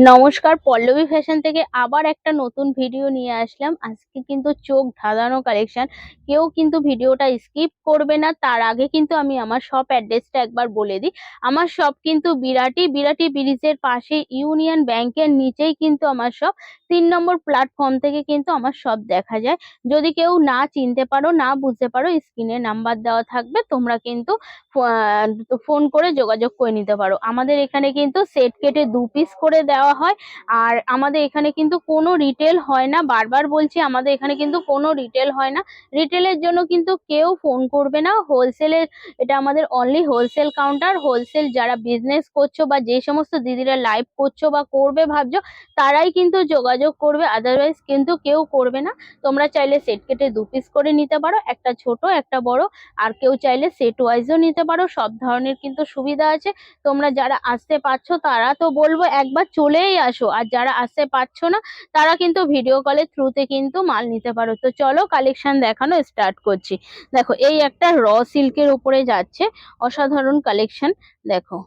নমস্কার, পল্লবী ফ্যাশন থেকে আবার একটা নতুন ভিডিও নিয়ে আসলাম। আজকে কিন্তু চোখ ধাঁধানো কালেকশন কেউ কিন্তু ভিডিওটা স্কিপ করবে না। তার আগে কিন্তু আমি আমার শপ অ্যাড্রেসটা একবার বলে দিই। আমার শপ কিন্তু বিরাটি বিরাটি ব্রিজের পাশে ইউনিয়ন ব্যাংকের নিচেই কিন্তু আমার শপ তিন নম্বর প্ল্যাটফর্ম থেকে কিন্তু আমার শপ দেখা যায়। যদি কেউ না চিনতে পারো, না বুঝতে পারো স্ক্রিনে নাম্বার দেওয়া থাকবে। তোমরা কিন্তু ফোন করে যোগাযোগ করে নিতে পারো। আমাদের এখানে কিন্তু সেট কেটে দু পিস করে দেওয়া হয়। আর আমাদের এখানে কিন্তু কোনো রিটেল হয় না। বারবার বলছি, আমাদের এখানে কিন্তু কোনো রিটেল হয় না। রিটেলের জন্য কিন্তু কেউ ফোন করবে না। হোলসেলের এটা আমাদের অনলি হোলসেল কাউন্টার হোলসেল যারা বিজনেস করছ বা যে সমস্ত দিদিরা লাইভ করছ বা করবে ভাবছ, তারাই কিন্তু যোগাযোগ করবে। আদারওয়াইজ কিন্তু কেউ করবে না। তোমরা চাইলে সেট কেটে দু পিস করে নিতে পারো। একটা ছোট, একটা বড়। আর কেউ চাইলে সেট ওয়াইজও নিতে পারো, সব ধরনের কিন্তু সুবিধা আছে। তোমরা যারা আসতে পারছ, তারা তো বলব একবার চলেই আসো। আর যারা আসতে পারছ না, তারা কিন্তু ভিডিও কলের থ্রুতে কিন্তু মাল নিতে পারো। তো চলো কালেকশন দেখানো স্টার্ট করছি। দেখো, এই একটা র সিল্কের উপরে যাচ্ছে অসাধারণ কালেকশন দেখো,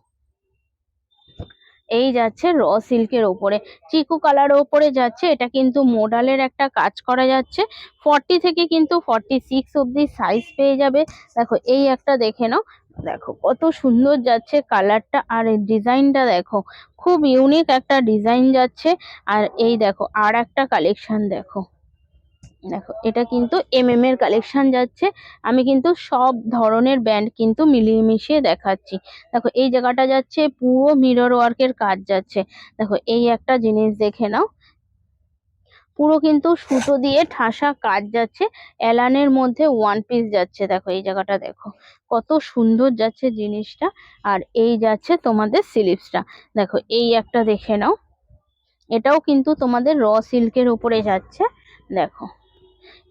এই যাচ্ছে র সিল্কের ওপরে চিকু কালার ওপরে যাচ্ছে, এটা কিন্তু মোডালের একটা কাজ করা যাচ্ছে। ফর্টি থেকে কিন্তু ফর্টি সিক্স অব্দি সাইজ পেয়ে যাবে। দেখো, এই একটা দেখে নাও। দেখো, কত সুন্দর যাচ্ছে কালারটা আর এই ডিজাইনটা দেখো, খুব ইউনিক একটা ডিজাইন যাচ্ছে। আর এই দেখো, আর একটা কালেকশন দেখো। দেখো, এটা কিন্তু এম এম এর কালেকশন যাচ্ছে। আমি কিন্তু সব ধরনের ব্যান্ড কিন্তু মিলিয়ে মিশিয়ে দেখাচ্ছি। দেখো, এই জায়গাটা যাচ্ছে, পুরো মিরর ওয়ার্কের কাজ যাচ্ছে। দেখো, এই একটা জিনিস দেখে নাও। পুরো কিন্তু সুতো দিয়ে ঠাসা কাজ যাচ্ছে। এলানের মধ্যে ওয়ান পিস যাচ্ছে। দেখো, এই জায়গাটা দেখো। কত সুন্দর যাচ্ছে জিনিসটা। আর এই যাচ্ছে তোমাদের সিলিপসটা দেখো, এই একটা দেখে নাও। এটাও কিন্তু তোমাদের র সিল্কের ওপরে যাচ্ছে। দেখো।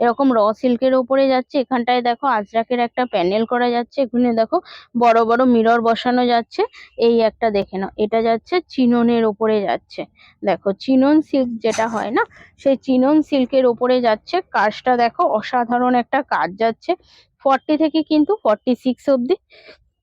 এরকম র সিল্কের ওপরে যাচ্ছে। এখানটায় দেখো আজরাকের একটা প্যানেল করা যাচ্ছে। এখানে দেখো বড় বড় মিরর বসানো যাচ্ছে। এই একটা দেখে নাও। এটা যাচ্ছে চিননের ওপরে যাচ্ছে। দেখো চিনন সিল্ক যেটা হয় না, সেই চিনন সিল্কের ওপরে যাচ্ছে। কাজটা দেখো অসাধারণ একটা কাজ যাচ্ছে। ফর্টি থেকে কিন্তু ফর্টি সিক্স অব্দি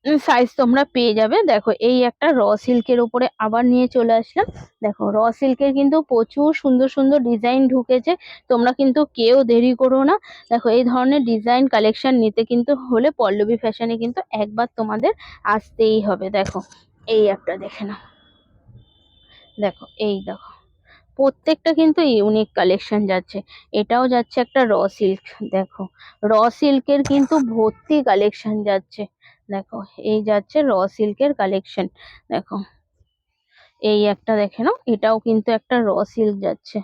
সাইজ তোমরা পেয়ে যাবে। দেখো, এই একটা র সিল্কের উপরে আবার নিয়ে চলে আসলাম। দেখো র সিল্কের কিন্তু প্রচুর সুন্দর সুন্দর ডিজাইন ঢুকেছে। তোমরা কিন্তু কেউ দেরি করো না। দেখো, এই ধরনের ডিজাইন কালেকশন নিতে কিন্তু হলে পল্লবী ফ্যাশনে কিন্তু একবার তোমাদের আসতেই হবে। দেখো, এই একটা দেখে নাও। দেখো, এই দেখো। প্রত্যেকটা কিন্তু ইউনিক কালেকশন যাচ্ছে। এটাও যাচ্ছে একটা র সিল্ক দেখো। র সিল্কের কিন্তু ভর্তি কালেকশন যাচ্ছে। দেখো, এই যাচ্ছে র সিল্কের কালেকশন দেখো। এই একটা দেখে নাও, এটাও কিন্তু একটা র সিল্ক যাচ্ছে।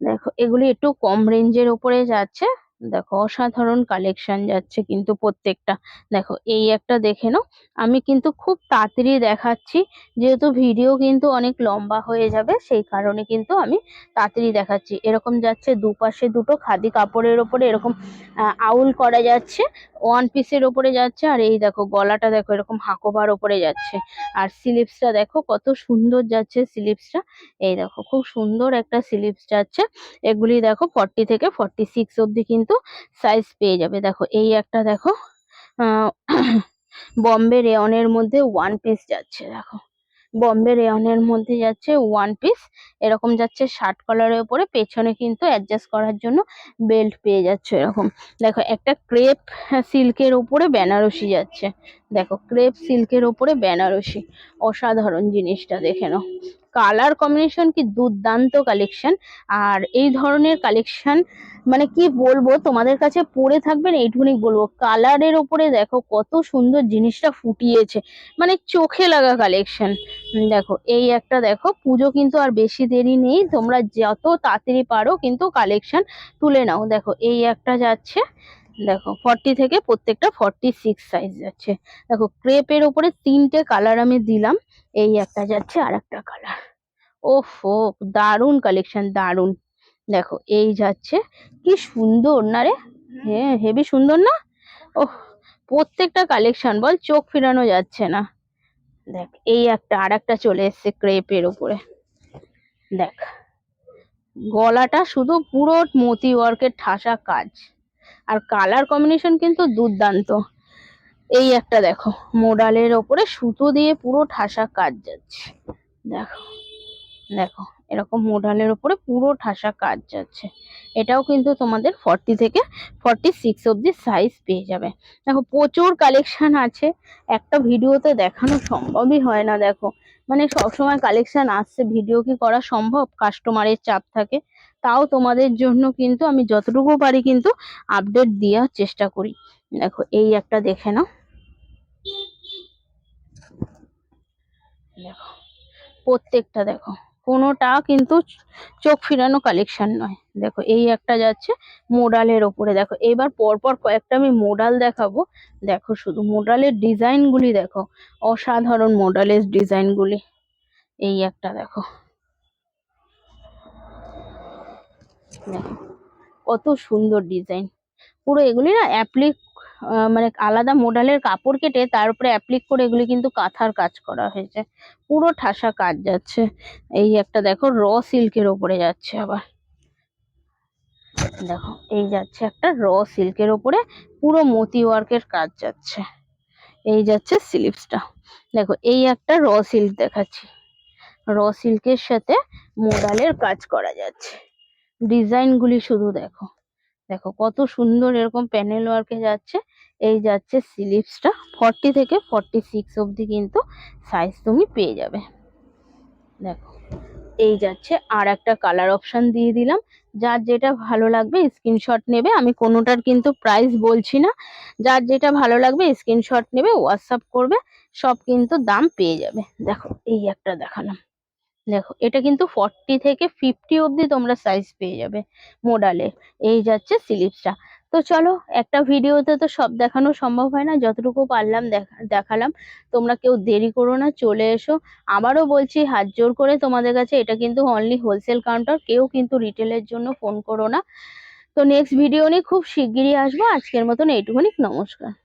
দেখো, এগুলি একটু কম রেঞ্জের ওপরে যাচ্ছে। দেখো, অসাধারণ কালেকশন যাচ্ছে কিন্তু প্রত্যেকটা। দেখো, এই একটা দেখে নাও, আমি কিন্তু খুব তাড়াতাড়ি দেখাচ্ছি, যেহেতু ভিডিও কিন্তু অনেক লম্বা হয়ে যাবে, সেই কারণে কিন্তু আমি তাড়াতাড়ি দেখাচ্ছি। এরকম যাচ্ছে, দুপাশে দুটো খাদি কাপড়ের ওপরে এরকম আউল করা যাচ্ছে ওয়ান পিসের ওপরে যাচ্ছে, আর এই দেখো, গলাটা দেখো, এরকম হাঁকোবার ওপরে যাচ্ছে। আর স্লিপসটা দেখো, কত সুন্দর যাচ্ছে স্লিপসটা এই দেখো, খুব সুন্দর একটা স্লিপস যাচ্ছে, এগুলি দেখো ফর্টি থেকে ফর্টি সিক্স অব্দি কিন্তু সাইজ পেয়ে যাবে। দেখো, এই একটা দেখো বম্বে রেয়নের মধ্যে ওয়ান পিস যাচ্ছে, দেখো। বম্বে রেয়নের মধ্যে যাচ্ছে ওয়ান পিস এরকম যাচ্ছে শার্ট কলারের উপরে, পেছনে কিন্তু অ্যাডজাস্ট করার জন্য বেল্ট পেয়ে যাচ্ছে এরকম। দেখো, একটা ক্রেপ সিল্কের উপরে বেনারসি যাচ্ছে। দেখো ক্রেপ সিল্কের উপরে বেনারসি। অসাধারণ জিনিসটা, দেখে নাও। কালার কম্বিনেশন কি দুর্দান্ত কালেকশন আর এই ধরনের কালেকশন মানে কি বলব, তোমাদের কাছে পরে থাকবেন এইটুকুনি বলব। কালারের ওপরে দেখো কত সুন্দর জিনিসটা ফুটিয়েছে। মানে চোখে লাগা কালেকশন দেখো, এই একটা দেখো, পুজো কিন্তু আর বেশি দেরি নেই, তোমরা যত তাড়াতাড়ি পারো কিন্তু কালেকশন তুলে নাও। দেখো, এই একটা যাচ্ছে। দেখো ফর্টি থেকে প্রত্যেকটা ফর্টি সিক্স সাইজ যাচ্ছে। দেখো ক্রেপের ওপরে তিনটে কালার আমি দিলাম, এই একটা যাচ্ছে আর একটা কালার ওফো, দারুণ কালেকশন দারুণ। দেখো, এই যাচ্ছে, কি সুন্দর না রে? হ্যাঁ হেভি সুন্দর না? ওহ, প্রত্যেকটা কালেকশন বল, চোখ ফিরানো যাচ্ছে না। দেখ, এই একটা, আর একটা চলে এসছে ক্রেপের উপরে দেখ, গলাটা শুধু পুরো মতি ওয়ার্কের ঠাসা কাজ। আর কালার কম্বিনেশন কিন্তু দুর্দান্ত। এই একটা দেখো মোডালের ওপরে সুতো দিয়ে পুরো ঠাসা কাজ যাচ্ছে। দেখো দেখো, এরকম মোডালের ওপরে পুরো ঠাসা কাজ যাচ্ছে। এটাও কিন্তু তোমাদের ফর্টি থেকে ফর্টি সিক্স অব্দি সাইজ পেয়ে যাবে। দেখো, প্রচুর কালেকশন আছে। একটা ভিডিওতে দেখানো সম্ভবই হয় না, দেখো। মানে সবসময় কালেকশন আসছে ভিডিও কি করা সম্ভব? কাস্টমারের চাপ থাকে। তাও তোমাদের জন্য কিন্তু আমি যতটুকু পারি কিন্তু আপডেট দেওয়ার চেষ্টা করি। দেখো, এই একটা দেখে নাও। দেখো, প্রত্যেকটা দেখো, কোনোটা কিন্তু চোখ ফিরানো কালেকশন নয়। দেখো, এই একটা যাচ্ছে মোডালের ওপরে। দেখো, এবার পরপর কয়েকটা আমি মোডাল দেখাবো। দেখো, শুধু মোডালের ডিজাইনগুলি দেখো, অসাধারণ মোডালের ডিজাইনগুলি এই একটা দেখো। দেখো কত সুন্দর ডিজাইন পুরো এগুলি না অ্যাপ্লিক মানে আলাদা মোডালের কাপড় কেটে তার উপরে অ্যাপ্লিক করে এগুলি কিন্তু কাঁথার কাজ করা হয়েছে। পুরো ঠাসা কাজ যাচ্ছে। এই একটা দেখো র সিল্কের ওপরে যাচ্ছে আবার। দেখো, এই যাচ্ছে একটা র সিল্কের ওপরে পুরো মতি ওয়ার্কের কাজ যাচ্ছে। এই যাচ্ছে স্লিভসটা দেখো, এই একটা র সিল্ক দেখাচ্ছি। র সিল্কের সাথে মোডালের কাজ করা যাচ্ছে। ডিজাইন গুলি শুধু দেখো। দেখো কত সুন্দর এরকম প্যানেল ওয়ার্কে যাচ্ছে। এই যাচ্ছে স্লিভসটা ফর্টি থেকে ফর্টি সিক্স অবধি কিন্তু সাইজ তুমি পেয়ে যাবে। দেখো, এই যাচ্ছে আর একটা কালার অপশন দিয়ে দিলাম। যার যেটা ভালো লাগবে স্ক্রিনশট নেবে। আমি কোনোটার কিন্তু প্রাইস বলছি না। যার যেটা ভালো লাগবে স্ক্রিনশট নেবে হোয়াটসঅ্যাপ করবে, সব কিন্তু দাম পেয়ে যাবে। দেখো, এই একটা দেখালাম। দেখো, এটা কিন্তু ফর্টি থেকে ফিফটি অবধি তোমরা সাইজ পেয়ে যাবে মোডালে এই যাচ্ছে স্লিভসটা তো চলো, একটা ভিডিওতে তো সব দেখানো সম্ভব হয় না, যতটুকু পারলাম দেখা, দেখালাম। তোমরা কেউ দেরি করো না, চলে এসো। আবারও বলছি, হাত জোর করে তোমাদের কাছে এটা কিন্তু অনলি হোলসেল কাউন্টার কেউ কিন্তু রিটেলের জন্য ফোন করো না। তো নেক্সট ভিডিও নিয়ে খুব শিগগিরই আসব। আজকের মতন এইটুকুনি, নমস্কার।